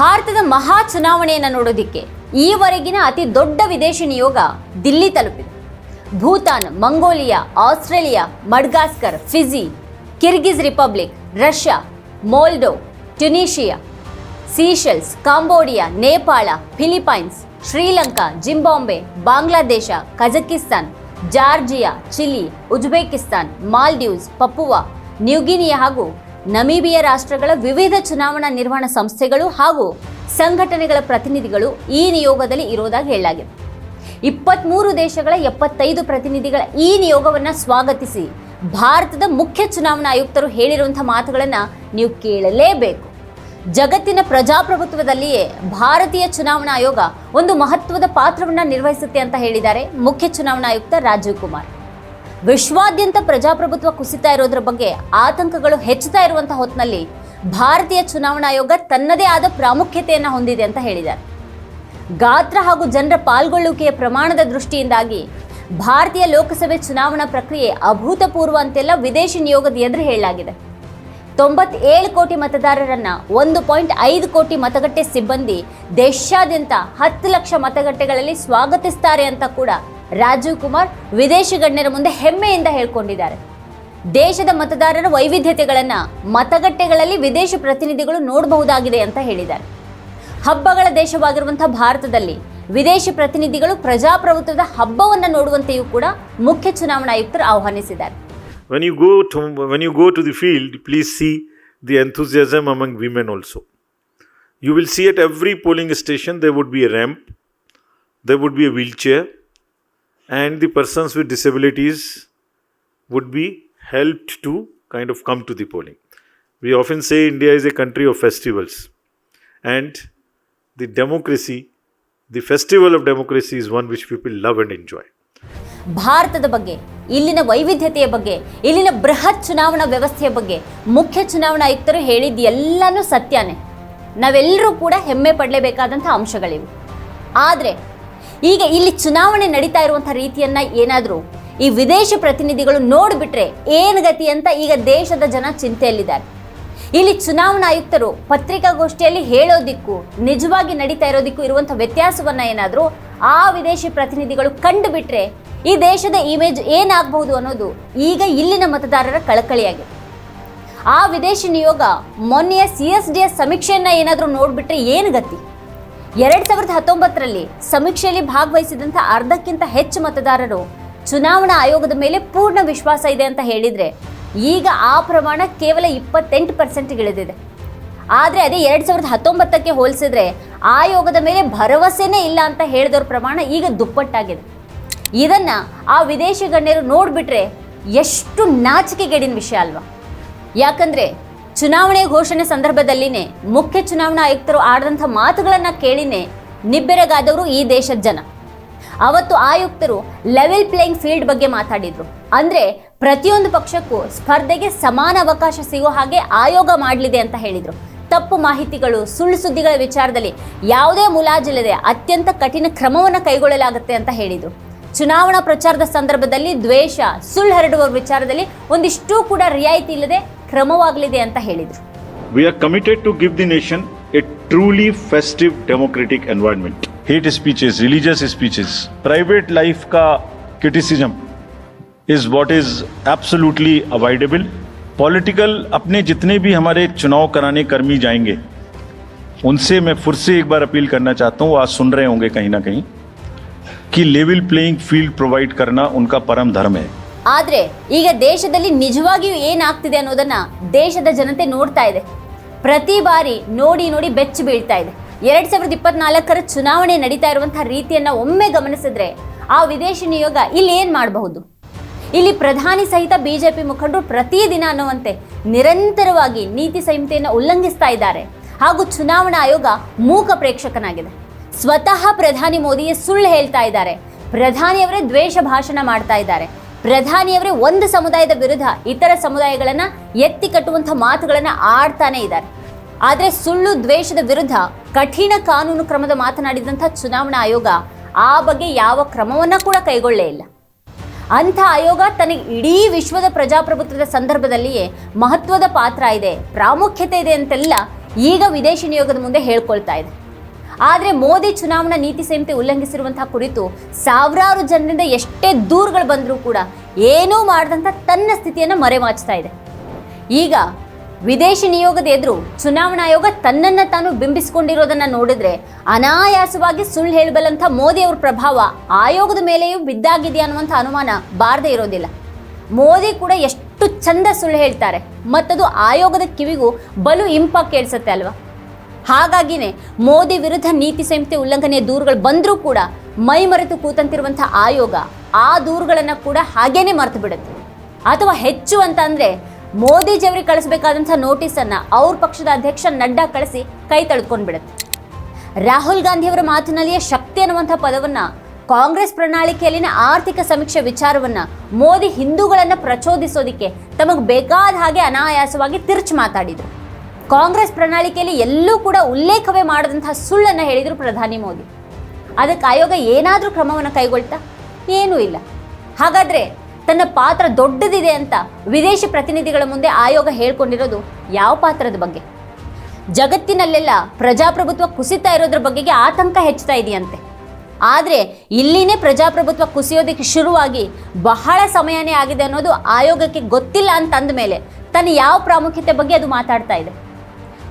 ಭಾರತದ ಮಹಾ ಚುನಾವಣೆಯನ್ನು ನೋಡೋದಿಕ್ಕೆ ಈವರೆಗಿನ ಅತಿ ದೊಡ್ಡ ವಿದೇಶಿ ನಿಯೋಗ ದಿಲ್ಲಿ ತಲುಪಿದೆ. Bhutan, Mongolia, Australia, Madagascar, Fiji Kyrgyz Republic, Russia, Moldova Tunisia Seychelles, Cambodia, Nepal, Philippines, Sri Lanka Zimbabwe Bangladesh, Kazakhstan, Georgia, Chile, Uzbekistan, Maldives, Papua New Guinea ಹಾಗೂ ನಮೀಬಿಯಾ ರಾಷ್ಟ್ರಗಳ ವಿವಿಧ ಚುನಾವಣಾ ನಿರ್ವಹಣಾ ಸಂಸ್ಥೆಗಳು ಹಾಗೂ ಸಂಘಟನೆಗಳ ಪ್ರತಿನಿಧಿಗಳು ಈ ನಿಯೋಗದಲ್ಲಿ ಇರುವುದಾಗಿ ಹೇಳಲಾಗಿದೆ. ಇಪ್ಪತ್ತ್ಮೂರು ದೇಶಗಳ ಎಪ್ಪತ್ತೈದು ಪ್ರತಿನಿಧಿಗಳ ಈ ನಿಯೋಗವನ್ನು ಸ್ವಾಗತಿಸಿ ಭಾರತದ ಮುಖ್ಯ ಚುನಾವಣಾ ಆಯುಕ್ತರು ಹೇಳಿರುವಂಥ ಮಾತುಗಳನ್ನು ನೀವು ಕೇಳಲೇಬೇಕು. ಜಗತ್ತಿನ ಪ್ರಜಾಪ್ರಭುತ್ವದಲ್ಲಿಯೇ ಭಾರತೀಯ ಚುನಾವಣಾ ಆಯೋಗ ಒಂದು ಮಹತ್ವದ ಪಾತ್ರವನ್ನು ನಿರ್ವಹಿಸುತ್ತೆ ಅಂತ ಹೇಳಿದ್ದಾರೆ ಮುಖ್ಯ ಚುನಾವಣಾ ಆಯುಕ್ತ ರಾಜೀವ್ ಕುಮಾರ್. ವಿಶ್ವಾದ್ಯಂತ ಪ್ರಜಾಪ್ರಭುತ್ವ ಕುಸಿತಾ ಇರೋದ್ರ ಬಗ್ಗೆ ಆತಂಕಗಳು ಹೆಚ್ಚುತ್ತಾ ಇರುವಂತಹ ಹೊತ್ತಿನಲ್ಲಿ ಭಾರತೀಯ ಚುನಾವಣಾ ಆಯೋಗ ತನ್ನದೇ ಆದ ಪ್ರಾಮುಖ್ಯತೆಯನ್ನು ಹೊಂದಿದೆ ಅಂತ ಹೇಳಿದ್ದಾರೆ. ಗಾತ್ರ ಹಾಗೂ ಜನರ ಪಾಲ್ಗೊಳ್ಳುವಿಕೆಯ ಪ್ರಮಾಣದ ದೃಷ್ಟಿಯಿಂದಾಗಿ ಭಾರತೀಯ ಲೋಕಸಭೆ ಚುನಾವಣಾ ಪ್ರಕ್ರಿಯೆ ಅಭೂತಪೂರ್ವ ಅಂತೆಲ್ಲ ವಿದೇಶಿ ನಿಯೋಗದ ಎದುರು ಹೇಳಲಾಗಿದೆ. ತೊಂಬತ್ತೇಳು ಕೋಟಿ ಮತದಾರರನ್ನ ಒಂದು ಪಾಯಿಂಟ್ ಐದು ಕೋಟಿ ಮತಗಟ್ಟೆ ಸಿಬ್ಬಂದಿ ದೇಶಾದ್ಯಂತ ಹತ್ತು ಲಕ್ಷ ಮತಗಟ್ಟೆಗಳಲ್ಲಿ ಸ್ವಾಗತಿಸ್ತಾರೆ ಅಂತ ಕೂಡ ರಾಜೀವ್ ಕುಮಾರ್ ವಿದೇಶಿ ಗಣ್ಯರ ಮುಂದೆ ಹೆಮ್ಮೆಯಿಂದ ಹೇಳ್ಕೊಂಡಿದ್ದಾರೆ. ದೇಶದ ಮತದಾರರ ವೈವಿಧ್ಯತೆಗಳನ್ನು ಮತಗಟ್ಟೆಗಳಲ್ಲಿ ವಿದೇಶಿ ಪ್ರತಿನಿಧಿಗಳು ನೋಡಬಹುದಾಗಿದೆ ಅಂತ ಹೇಳಿದ್ದಾರೆ. ಹಬ್ಬಗಳ ದೇಶವಾಗಿರುವಂಥ ಭಾರತದಲ್ಲಿ ವಿದೇಶಿ ಪ್ರತಿನಿಧಿಗಳು ಪ್ರಜಾಪ್ರಭುತ್ವದ ಹಬ್ಬವನ್ನು ನೋಡುವಂತೆಯೂ ಕೂಡ ಮುಖ್ಯ ಚುನಾವಣಾ ಆಯುಕ್ತರು ಆಹ್ವಾನಿಸಿದ್ದಾರೆ. When you go to, when you go to the field, please see the enthusiasm among women also. You will see at every polling station, there would be a ramp, there would be a wheelchair and the persons with disabilities would be helped to kind of come to the polling we often say india is a country of festivals and the democracy the festival of democracy is one which people love and enjoy ಭಾರತದ ಬಗ್ಗೆ ಇಲ್ಲಿನ ವೈವಿಧ್ಯತೆಯ ಬಗ್ಗೆ ಇಲ್ಲಿನ ಬೃಹತ್ ಚುನಾವಣಾ ವ್ಯವಸ್ಥೆಯ ಬಗ್ಗೆ ಮುಖ್ಯ ಚುನಾವಣಾ ಆಯುಕ್ತರು ಹೇಳಿದ್ದು ಎಲ್ಲನೂ ಸತ್ಯನೇ ನಾವೆಲ್ಲರೂ ಕೂಡ ಹೆಮ್ಮೆ ಪಡಲೇಬೇಕಾದಂಥ ಅಂಶಗಳಿವು ಆದರೆ ಈಗ ಇಲ್ಲಿ ಚುನಾವಣೆ ನಡೀತಾ ಇರುವಂಥ ರೀತಿಯನ್ನ ಏನಾದರೂ ಈ ವಿದೇಶಿ ಪ್ರತಿನಿಧಿಗಳು ನೋಡಿಬಿಟ್ರೆ ಏನು ಗತಿ ಅಂತ ಈಗ ದೇಶದ ಜನ ಚಿಂತೆಯಲ್ಲಿದ್ದಾರೆ. ಇಲ್ಲಿ ಚುನಾವಣಾ ಆಯುಕ್ತರು ಪತ್ರಿಕಾಗೋಷ್ಠಿಯಲ್ಲಿ ಹೇಳೋದಿಕ್ಕೂ, ನಿಜವಾಗಿ ನಡೀತಾ ಇರೋದಿಕ್ಕೂ ಇರುವಂಥ ವ್ಯತ್ಯಾಸವನ್ನ ಏನಾದರೂ ಆ ವಿದೇಶಿ ಪ್ರತಿನಿಧಿಗಳು ಕಂಡು ಬಿಟ್ರೆ ಈ ದೇಶದ ಇಮೇಜ್ ಏನಾಗಬಹುದು ಅನ್ನೋದು ಈಗ ಇಲ್ಲಿನ ಮತದಾರರ ಕಳಕಳಿಯಾಗಿದೆ. ಆ ವಿದೇಶಿ ನಿಯೋಗ ಮೊನ್ನೆಯ ಸಿ ಎಸ್ ಡಿ ಎಸ್ ಸಮೀಕ್ಷೆಯನ್ನು ಏನಾದರೂ ನೋಡಿಬಿಟ್ರೆ ಏನು ಗತಿ? ಎರಡ್ ಸಾವಿರದ ಹತ್ತೊಂಬತ್ತರಲ್ಲಿ ಸಮೀಕ್ಷೆಯಲ್ಲಿ ಭಾಗವಹಿಸಿದಂಥ ಅರ್ಧಕ್ಕಿಂತ ಹೆಚ್ಚು ಮತದಾರರು ಚುನಾವಣಾ ಆಯೋಗದ ಮೇಲೆ ಪೂರ್ಣ ವಿಶ್ವಾಸ ಇದೆ ಅಂತ ಹೇಳಿದ್ರೆ ಈಗ ಆ ಪ್ರಮಾಣ ಕೇವಲ ಇಪ್ಪತ್ತೆಂಟು ಪರ್ಸೆಂಟ್ ಇಳಿದಿದೆ ಆದರೆ ಅದೇ ಎರಡು ಸಾವಿರದ ಹತ್ತೊಂಬತ್ತಕ್ಕೆ ಹೋಲಿಸಿದ್ರೆ ಆಯೋಗದ ಮೇಲೆ ಭರವಸೆನೇ ಇಲ್ಲ ಅಂತ ಹೇಳಿದವ್ರ ಪ್ರಮಾಣ ಈಗ ದುಪ್ಪಟ್ಟಾಗಿದೆ. ಇದನ್ನ ಆ ವಿದೇಶಿ ಗಣ್ಯರು ನೋಡಿಬಿಟ್ರೆ ಎಷ್ಟು ನಾಚಿಕೆಗೇಡಿನ ವಿಷಯ ಅಲ್ವಾ? ಯಾಕಂದ್ರೆ ಚುನಾವಣೆ ಘೋಷಣೆ ಸಂದರ್ಭದಲ್ಲಿನೇ ಮುಖ್ಯ ಚುನಾವಣಾ ಆಯುಕ್ತರು ಆಡಿದಂಥ ಮಾತುಗಳನ್ನು ಕೇಳಿನೇ ನಿಬ್ಬೆರಗಾದವರು ಈ ದೇಶದ ಜನ. ಅವತ್ತು ಆಯುಕ್ತರು ಲೆವೆಲ್ ಪ್ಲೇಯಿಂಗ್ ಫೀಲ್ಡ್ ಬಗ್ಗೆ ಮಾತಾಡಿದ್ರು. ಅಂದ್ರೆ ಪ್ರತಿಯೊಂದು ಪಕ್ಷಕ್ಕೂ ಸ್ಪರ್ಧೆಗೆ ಸಮಾನ ಅವಕಾಶ ಸಿಗೋ ಹಾಗೆ ಆಯೋಗ ಮಾಡಲಿದೆ ಅಂತ ಹೇಳಿದ್ರು. ತಪ್ಪು ಮಾಹಿತಿಗಳು, ಸುಳ್ಳು ಸುದ್ದಿಗಳ ವಿಚಾರದಲ್ಲಿ ಯಾವುದೇ ಮುಲಾಜಿಲ್ಲದೆ ಅತ್ಯಂತ ಕಠಿಣ ಕ್ರಮವನ್ನು ಕೈಗೊಳ್ಳಲಾಗುತ್ತೆ ಅಂತ ಹೇಳಿದ್ರು. ಚುನಾವಣಾ ಪ್ರಚಾರದ ಸಂದರ್ಭದಲ್ಲಿ ದ್ವೇಷ, ಸುಳ್ಳು ಹರಡುವ ವಿಚಾರದಲ್ಲಿ ಒಂದಿಷ್ಟೂ ಕೂಡ ರಿಯಾಯಿತಿ ಇಲ್ಲದೆ ಕ್ರಮವಾಗಲಿದೆ ಅಂತ ಹೇಳಿದ್ರು We are committed to give the nation a truly festive democratic environment. Hate speeches, religious speeches, private life ka criticism is what is absolutely avoidable. Political अपने जितने भी हमारे चुनाव कराने कर्मी जाएंगे उनसे मैं फिर से एक बार अपील करना चाहता हूँ आज सुन रहे होंगे कहीं ना कहीं कि लेवल प्लेइंग फील्ड प्रोवाइड करना उनका परम धर्म है ಆದ್ರೆ ಈಗ ದೇಶದಲ್ಲಿ ನಿಜವಾಗಿಯೂ ಏನಾಗ್ತಿದೆ ಅನ್ನೋದನ್ನ ದೇಶದ ಜನತೆ ನೋಡ್ತಾ ಇದೆ. ಪ್ರತಿ ಬಾರಿ ನೋಡಿ ನೋಡಿ ಬೆಚ್ಚಿ ಬೀಳ್ತಾ ಇದೆ. ಎರಡು ಸಾವಿರದ ಇಪ್ಪತ್ನಾಲ್ಕರ ಚುನಾವಣೆ ನಡೀತಾ ಇರುವಂತಹ ರೀತಿಯನ್ನ ಒಮ್ಮೆ ಗಮನಿಸಿದ್ರೆ ಆ ವಿದೇಶಿ ನಿಯೋಗ ಇಲ್ಲಿ ಏನ್ ಮಾಡಬಹುದು? ಇಲ್ಲಿ ಪ್ರಧಾನಿ ಸಹಿತ ಬಿಜೆಪಿ ಮುಖಂಡರು ಪ್ರತಿದಿನ ಅನ್ನುವಂತೆ ನಿರಂತರವಾಗಿ ನೀತಿ ಸಂಹಿತೆಯನ್ನು ಉಲ್ಲಂಘಿಸ್ತಾ ಇದ್ದಾರೆ. ಹಾಗೂ ಚುನಾವಣಾ ಆಯೋಗ ಮೂಕ ಪ್ರೇಕ್ಷಕನಾಗಿದೆ. ಸ್ವತಃ ಪ್ರಧಾನಿ ಮೋದಿಯೇ ಸುಳ್ಳು ಹೇಳ್ತಾ ಇದ್ದಾರೆ. ಪ್ರಧಾನಿಯವರೇ ದ್ವೇಷ ಭಾಷಣ ಮಾಡ್ತಾ ಇದ್ದಾರೆ. ಪ್ರಧಾನಿಯವರೇ ಒಂದು ಸಮುದಾಯದ ವಿರುದ್ಧ ಇತರ ಸಮುದಾಯಗಳನ್ನ ಎತ್ತಿ ಕಟ್ಟುವಂಥ ಮಾತುಗಳನ್ನ ಆಡ್ತಾನೆ ಇದ್ದಾರೆ. ಆದರೆ ಸುಳ್ಳು ದ್ವೇಷದ ವಿರುದ್ಧ ಕಠಿಣ ಕಾನೂನು ಕ್ರಮದ ಮಾತನಾಡಿದಂಥ ಚುನಾವಣಾ ಆಯೋಗ ಆ ಬಗ್ಗೆ ಯಾವ ಕ್ರಮವನ್ನ ಕೂಡ ಕೈಗೊಳ್ಳೇ ಇಲ್ಲ. ಅಂಥ ಆಯೋಗ ತನಗೆ ಇಡೀ ವಿಶ್ವದ ಪ್ರಜಾಪ್ರಭುತ್ವದ ಸಂದರ್ಭದಲ್ಲಿಯೇ ಮಹತ್ವದ ಪಾತ್ರ ಇದೆ, ಪ್ರಾಮುಖ್ಯತೆ ಇದೆ ಅಂತೆಲ್ಲ ಈಗ ವಿದೇಶಿ ನಿಯೋಗದ ಮುಂದೆ ಹೇಳ್ಕೊಳ್ತಾ ಇದೆ. ಆದರೆ ಮೋದಿ ಚುನಾವಣಾ ನೀತಿ ಸಂಹಿತೆ ಉಲ್ಲಂಘಿಸಿರುವಂತಹ ಕುರಿತು ಸಾವಿರಾರು ಜನರಿಂದ ಎಷ್ಟೇ ದೂರುಗಳು ಬಂದರೂ ಕೂಡ ಏನೂ ಮಾಡದಂಥ ತನ್ನ ಸ್ಥಿತಿಯನ್ನು ಮರೆಮಾಚ್ತಾ ಇದೆ. ಈಗ ವಿದೇಶಿ ನಿಯೋಗದ ಎದುರು ಚುನಾವಣಾ ಆಯೋಗ ತನ್ನನ್ನು ತಾನು ಬಿಂಬಿಸಿಕೊಂಡಿರೋದನ್ನು ನೋಡಿದ್ರೆ ಅನಾಯಾಸವಾಗಿ ಸುಳ್ಳು ಹೇಳಬಲ್ಲಂಥ ಮೋದಿ ಅವರ ಪ್ರಭಾವ ಆಯೋಗದ ಮೇಲೆಯೂ ಬಿದ್ದಾಗಿದೆಯಾ ಅನ್ನುವಂಥ ಅನುಮಾನ ಬಾರದೇ ಇರೋದಿಲ್ಲ. ಮೋದಿ ಕೂಡ ಎಷ್ಟು ಚಂದ ಸುಳ್ಳು ಹೇಳ್ತಾರೆ ಮತ್ತದು ಆಯೋಗದ ಕಿವಿಗೂ ಬಲು ಇಂಪಾಗಿ ಕೇಳಿಸುತ್ತೆ ಅಲ್ವಾ? ಹಾಗಾಗಿನೇ ಮೋದಿ ವಿರುದ್ಧ ನೀತಿ ಸಂಹಿತೆ ಉಲ್ಲಂಘನೆಯ ದೂರುಗಳು ಬಂದರೂ ಕೂಡ ಮೈಮರೆತು ಕೂತಂತಿರುವಂಥ ಆಯೋಗ ಆ ದೂರುಗಳನ್ನು ಕೂಡ ಹಾಗೇನೆ ಮರೆತು ಬಿಡುತ್ತೆ. ಅಥವಾ ಹೆಚ್ಚು ಅಂತ ಅಂದರೆ ಮೋದಿಜಿಯವರಿಗೆ ಕಳಿಸಬೇಕಾದಂಥ ನೋಟಿಸನ್ನು ಅವ್ರ ಪಕ್ಷದ ಅಧ್ಯಕ್ಷ ನಡ್ಡಾ ಕಳಿಸಿ ಕೈ ತಳ್ಕೊಂಡು ಬಿಡುತ್ತೆ. ರಾಹುಲ್ ಗಾಂಧಿಯವರ ಮಾತಿನಲ್ಲಿಯೇ ಶಕ್ತಿ ಅನ್ನುವಂಥ ಪದವನ್ನು ಕಾಂಗ್ರೆಸ್ ಪ್ರಣಾಳಿಕೆಯಲ್ಲಿನ ಆರ್ಥಿಕ ಸಮೀಕ್ಷೆ ವಿಚಾರವನ್ನು ಮೋದಿ ಹಿಂದೂಗಳನ್ನು ಪ್ರಚೋದಿಸೋದಕ್ಕೆ ತಮಗೆ ಬೇಕಾದ ಹಾಗೆ ಅನಾಯಾಸವಾಗಿ ತಿರುಚು ಮಾತಾಡಿದರು. ಕಾಂಗ್ರೆಸ್ ಪ್ರಣಾಳಿಕೆಯಲ್ಲಿ ಎಲ್ಲೂ ಕೂಡ ಉಲ್ಲೇಖವೇ ಮಾಡದಂತಹ ಸುಳ್ಳನ್ನು ಹೇಳಿದರು ಪ್ರಧಾನಿ ಮೋದಿ. ಅದಕ್ಕೆ ಆಯೋಗ ಏನಾದರೂ ಕ್ರಮವನ್ನು ಕೈಗೊಳ್ತಾ? ಏನೂ ಇಲ್ಲ. ಹಾಗಾದರೆ ತನ್ನ ಪಾತ್ರ ದೊಡ್ಡದಿದೆ ಅಂತ ವಿದೇಶಿ ಪ್ರತಿನಿಧಿಗಳ ಮುಂದೆ ಆಯೋಗ ಹೇಳ್ಕೊಂಡಿರೋದು ಯಾವ ಪಾತ್ರದ ಬಗ್ಗೆ? ಜಗತ್ತಿನಲ್ಲೆಲ್ಲ ಪ್ರಜಾಪ್ರಭುತ್ವ ಕುಸಿತಾ ಇರೋದ್ರ ಬಗ್ಗೆ ಆತಂಕ ಹೆಚ್ಚುತ್ತಾ ಇದೆಯಂತೆ. ಆದರೆ ಇಲ್ಲಿನೇ ಪ್ರಜಾಪ್ರಭುತ್ವ ಕುಸಿಯೋದಕ್ಕೆ ಶುರುವಾಗಿ ಬಹಳ ಸಮಯನೇ ಆಗಿದೆ ಅನ್ನೋದು ಆಯೋಗಕ್ಕೆ ಗೊತ್ತಿಲ್ಲ ಅಂತ ಅಂದ ಮೇಲೆ ತನ್ನ ಯಾವ ಪ್ರಾಮುಖ್ಯತೆ ಬಗ್ಗೆ ಅದು ಮಾತಾಡ್ತಾ ಇದೆ?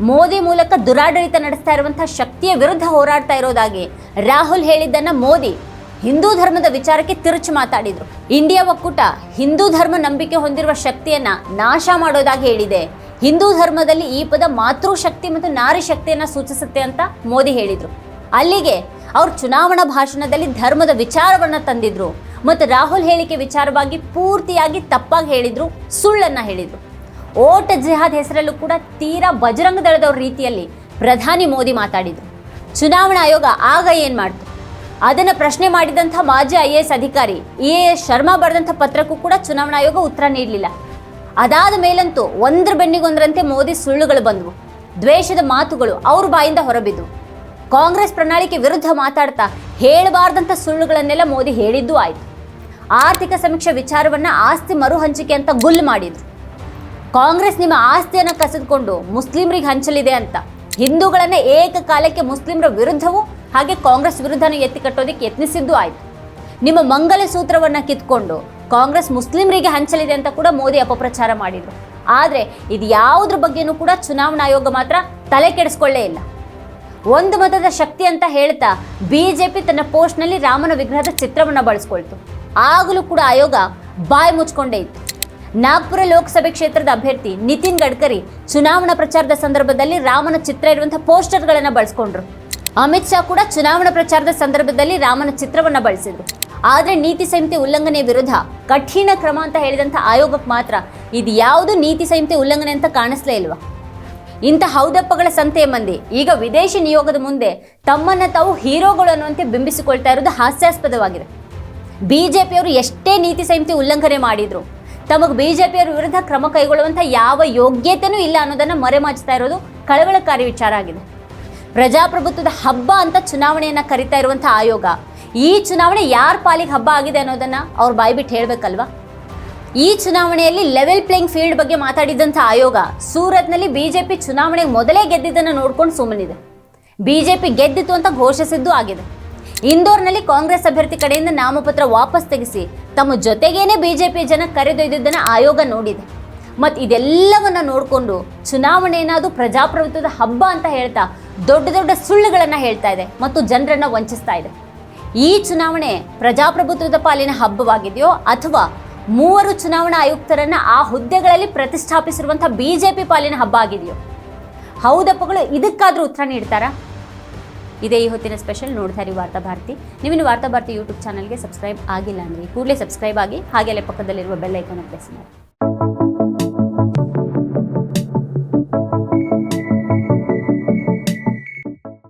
ಮೋದಿ ಮೂಲಕ ದುರಾಡಳಿತ ನಡೆಸ್ತಾ ಇರುವಂತಹ ಶಕ್ತಿಯ ವಿರುದ್ಧ ಹೋರಾಡ್ತಾ ಇರೋದಾಗಿ ರಾಹುಲ್ ಹೇಳಿದ್ದನ್ನ ಮೋದಿ ಹಿಂದೂ ಧರ್ಮದ ವಿಚಾರಕ್ಕೆ ತಿರುಚು ಮಾತಾಡಿದ್ರು. ಇಂಡಿಯಾ ಒಕ್ಕೂಟ ಹಿಂದೂ ಧರ್ಮ ನಂಬಿಕೆ ಹೊಂದಿರುವ ಶಕ್ತಿಯನ್ನ ನಾಶ ಮಾಡೋದಾಗಿ ಹೇಳಿದೆ. ಹಿಂದೂ ಧರ್ಮದಲ್ಲಿ ಈ ಪದ ಮಾತೃಶಕ್ತಿ ಮತ್ತು ನಾರಿ ಶಕ್ತಿಯನ್ನ ಸೂಚಿಸುತ್ತೆ ಅಂತ ಮೋದಿ ಹೇಳಿದ್ರು. ಅಲ್ಲಿಗೆ ಅವ್ರು ಚುನಾವಣಾ ಭಾಷಣದಲ್ಲಿ ಧರ್ಮದ ವಿಚಾರವನ್ನ ತಂದಿದ್ರು. ಮತ್ತು ರಾಹುಲ್ ಹೇಳಿಕೆ ವಿಚಾರವಾಗಿ ಪೂರ್ತಿಯಾಗಿ ತಪ್ಪಾಗಿ ಹೇಳಿದ್ರು, ಸುಳ್ಳನ್ನ ಹೇಳಿದ್ರು. ಓಟ್ ಜಿಹಾದ್ ಹೆಸರಲ್ಲೂ ಕೂಡ ತೀರಾ ಬಜರಂಗ ದಳದವ್ರ ರೀತಿಯಲ್ಲಿ ಪ್ರಧಾನಿ ಮೋದಿ ಮಾತಾಡಿದ್ರು. ಚುನಾವಣಾ ಆಯೋಗ ಆಗ ಏನು ಮಾಡ್ತು? ಅದನ್ನು ಪ್ರಶ್ನೆ ಮಾಡಿದಂಥ ಮಾಜಿ ಐ ಎ ಎಸ್ ಅಧಿಕಾರಿ ಎ ಎಸ್ ಶರ್ಮಾ ಬರೆದಂಥ ಪತ್ರಕ್ಕೂ ಕೂಡ ಚುನಾವಣಾ ಆಯೋಗ ಉತ್ತರ ನೀಡಲಿಲ್ಲ. ಅದಾದ ಮೇಲಂತೂ ಒಂದ್ರ ಬೆನ್ನಿಗೊಂದರಂತೆ ಮೋದಿ ಸುಳ್ಳುಗಳು ಬಂದವು. ದ್ವೇಷದ ಮಾತುಗಳು ಅವ್ರ ಬಾಯಿಂದ ಹೊರಬಿದ್ವು. ಕಾಂಗ್ರೆಸ್ ಪ್ರಣಾಳಿಕೆ ವಿರುದ್ಧ ಮಾತಾಡ್ತಾ ಹೇಳಬಾರ್ದಂಥ ಸುಳ್ಳುಗಳನ್ನೆಲ್ಲ ಮೋದಿ ಹೇಳಿದ್ದು ಆಯಿತು. ಆರ್ಥಿಕ ಸಮೀಕ್ಷೆ ವಿಚಾರವನ್ನ ಆಸ್ತಿ ಮರು ಹಂಚಿಕೆ ಅಂತ ಗುಲ್ ಮಾಡಿದ್ರು. ಕಾಂಗ್ರೆಸ್ ನಿಮ್ಮ ಆಸ್ತಿಯನ್ನು ಕಸಿದುಕೊಂಡು ಮುಸ್ಲಿಮರಿಗೆ ಹಂಚಲಿದೆ ಅಂತ. ಹಿಂದೂಗಳನ್ನ ಏಕಕಾಲಕ್ಕೆ ಮುಸ್ಲಿಮರ ವಿರುದ್ಧವೂ ಹಾಗೆ ಕಾಂಗ್ರೆಸ್ ವಿರುದ್ಧನೂ ಎತ್ತಿ ಕಟ್ಟೋದಕ್ಕೆ ಯತ್ನಿಸಿದ್ದು ಆಯಿತು. ನಿಮ್ಮ ಮಂಗಲ ಸೂತ್ರವನ್ನು ಕಿತ್ಕೊಂಡು ಕಾಂಗ್ರೆಸ್ ಮುಸ್ಲಿಮರಿಗೆ ಹಂಚಲಿದೆ ಅಂತ ಕೂಡ ಮೋದಿ ಅಪಪ್ರಚಾರ ಮಾಡಿದ್ರು. ಆದರೆ ಇದು ಯಾವುದ್ರ ಬಗ್ಗೆನೂ ಕೂಡ ಚುನಾವಣಾ ಆಯೋಗ ಮಾತ್ರ ತಲೆ ಕೆಡಿಸ್ಕೊಳ್ಳೇ ಇಲ್ಲ. ಒಂದು ಮತದ ಶಕ್ತಿ ಅಂತ ಹೇಳ್ತಾ ಬಿಜೆಪಿ ತನ್ನ ಪೋಸ್ಟ್ನಲ್ಲಿ ರಾಮನ ವಿಗ್ರಹದ ಚಿತ್ರವನ್ನು ಬಳಸ್ಕೊಳ್ತು. ಆಗಲೂ ಕೂಡ ಆಯೋಗ ಬಾಯಿ ಮುಚ್ಕೊಂಡೇ ಇತ್ತು. ನಾಗ್ಪುರ ಲೋಕಸಭೆ ಕ್ಷೇತ್ರದ ಅಭ್ಯರ್ಥಿ ನಿತಿನ್ ಗಡ್ಕರಿ ಚುನಾವಣಾ ಪ್ರಚಾರದ ಸಂದರ್ಭದಲ್ಲಿ ರಾಮನ ಚಿತ್ರ ಇರುವಂತಹ ಪೋಸ್ಟರ್ಗಳನ್ನು ಬಳಸ್ಕೊಂಡ್ರು. ಅಮಿತ್ ಶಾ ಕೂಡ ಚುನಾವಣಾ ಪ್ರಚಾರದ ಸಂದರ್ಭದಲ್ಲಿ ರಾಮನ ಚಿತ್ರವನ್ನ ಬಳಸಿದ್ರು. ಆದರೆ ನೀತಿ ಸಂಹಿತೆ ಉಲ್ಲಂಘನೆ ವಿರುದ್ಧ ಕಠಿಣ ಕ್ರಮ ಅಂತ ಹೇಳಿದಂಥ ಆಯೋಗಕ್ಕೆ ಮಾತ್ರ ಇದು ಯಾವುದು ನೀತಿ ಸಂಹಿತೆ ಉಲ್ಲಂಘನೆ ಅಂತ ಕಾಣಿಸ್ಲೇ ಇಲ್ವಾ? ಇಂಥ ಹೌದಪ್ಪಗಳ ಸಂತೆಯ ಮಂದಿ ಈಗ ವಿದೇಶಿ ನಿಯೋಗದ ಮುಂದೆ ತಮ್ಮನ್ನ ತಾವು ಹೀರೋಗಳು ಅನ್ನುವಂತೆ ಬಿಂಬಿಸಿಕೊಳ್ತಾ ಇರೋದು ಹಾಸ್ಯಾಸ್ಪದವಾಗಿದೆ. ಬಿಜೆಪಿಯವರು ಎಷ್ಟೇ ನೀತಿ ಸಂಹಿತೆ ಉಲ್ಲಂಘನೆ ಮಾಡಿದ್ರು ತಮಗೆ ಬಿಜೆಪಿಯವರ ವಿರುದ್ಧ ಕ್ರಮ ಕೈಗೊಳ್ಳುವಂಥ ಯಾವ ಯೋಗ್ಯತೆನೂ ಇಲ್ಲ ಅನ್ನೋದನ್ನು ಮರೆಮಾಚ್ತಾ ಇರೋದು ಕಳವಳಕಾರಿ ವಿಚಾರ ಆಗಿದೆ. ಪ್ರಜಾಪ್ರಭುತ್ವದ ಹಬ್ಬ ಅಂತ ಚುನಾವಣೆಯನ್ನು ಕರಿತಾ ಇರುವಂಥ ಆಯೋಗ, ಈ ಚುನಾವಣೆ ಯಾರ ಪಾಲಿಗೆ ಹಬ್ಬ ಆಗಿದೆ ಅನ್ನೋದನ್ನು ಅವ್ರು ಬಾಯ್ಬಿಟ್ಟು ಹೇಳಬೇಕಲ್ವಾ? ಈ ಚುನಾವಣೆಯಲ್ಲಿ ಲೆವೆಲ್ ಪ್ಲೇಯಿಂಗ್ ಫೀಲ್ಡ್ ಬಗ್ಗೆ ಮಾತಾಡಿದಂಥ ಆಯೋಗ, ಸೂರತ್ನಲ್ಲಿ ಬಿಜೆಪಿ ಚುನಾವಣೆಗೆ ಮೊದಲೇ ಗೆದ್ದಿದ್ದನ್ನು ನೋಡ್ಕೊಂಡು ಸುಮ್ಮನಿದೆ ಬಿಜೆಪಿ ಗೆದ್ದಿತ್ತು ಅಂತ ಘೋಷಿಸಿದ್ದು ಆಗಿದೆ. ಇಂದೋರ್ನಲ್ಲಿ ಕಾಂಗ್ರೆಸ್ ಅಭ್ಯರ್ಥಿ ಕಡೆಯಿಂದ ನಾಮಪತ್ರ ವಾಪಸ್ ತೆಗೆಸಿ ತಮ್ಮ ಜೊತೆಗೇನೆ ಬಿಜೆಪಿ ಜನ ಕರೆದೊಯ್ದಿದ್ದನ್ನು ಆಯೋಗ ನೋಡಿದೆ. ಮತ್ತು ಇದೆಲ್ಲವನ್ನ ನೋಡಿಕೊಂಡು ಚುನಾವಣೆ ಏನಾದರೂ ಪ್ರಜಾಪ್ರಭುತ್ವದ ಹಬ್ಬ ಅಂತ ಹೇಳ್ತಾ ದೊಡ್ಡ ದೊಡ್ಡ ಸುಳ್ಳುಗಳನ್ನು ಹೇಳ್ತಾ ಇದೆ ಮತ್ತು ಜನರನ್ನ ವಂಚಿಸ್ತಾ ಇದೆ. ಈ ಚುನಾವಣೆ ಪ್ರಜಾಪ್ರಭುತ್ವದ ಪಾಲಿನ ಹಬ್ಬವಾಗಿದೆಯೋ ಅಥವಾ ಮೂವರು ಚುನಾವಣಾ ಆಯುಕ್ತರನ್ನ ಆ ಹುದ್ದೆಗಳಲ್ಲಿ ಪ್ರತಿಷ್ಠಾಪಿಸಿರುವಂಥ ಬಿಜೆಪಿ ಪಾಲಿನ ಹಬ್ಬ ಆಗಿದೆಯೋ? ಹೌದಪ್ಪಗಳು, ಇದಕ್ಕಾದ್ರೂ ಉತ್ತರ ನೀಡ್ತಾರಾ? ಇದೇ ಈ ಹೊತ್ತಿನ ಸ್ಪೆಷಲ್ ನೋಡ್ತಾ ಇರಿ ವಾರ್ತಾ ಭಾರತಿ. ನೀವಿನ್ನು ವಾರ್ತಾ ಭಾರತಿ ಯೂಟ್ಯೂಬ್ ಚಾನಲ್ಗೆ ಸಬ್ಸ್ಕ್ರೈಬ್ ಆಗಿಲ್ಲ ಅಂದರೆ ಕೂಡಲೇ ಸಬ್ಸ್ಕ್ರೈಬ್ ಆಗಿ ಹಾಗೆ ಅಲ್ಲೇ ಪಕ್ಕದಲ್ಲಿರುವ ಬೆಲ್ ಐಕಾನ್ ಪ್ರೆಸ್ ಮಾಡಿ.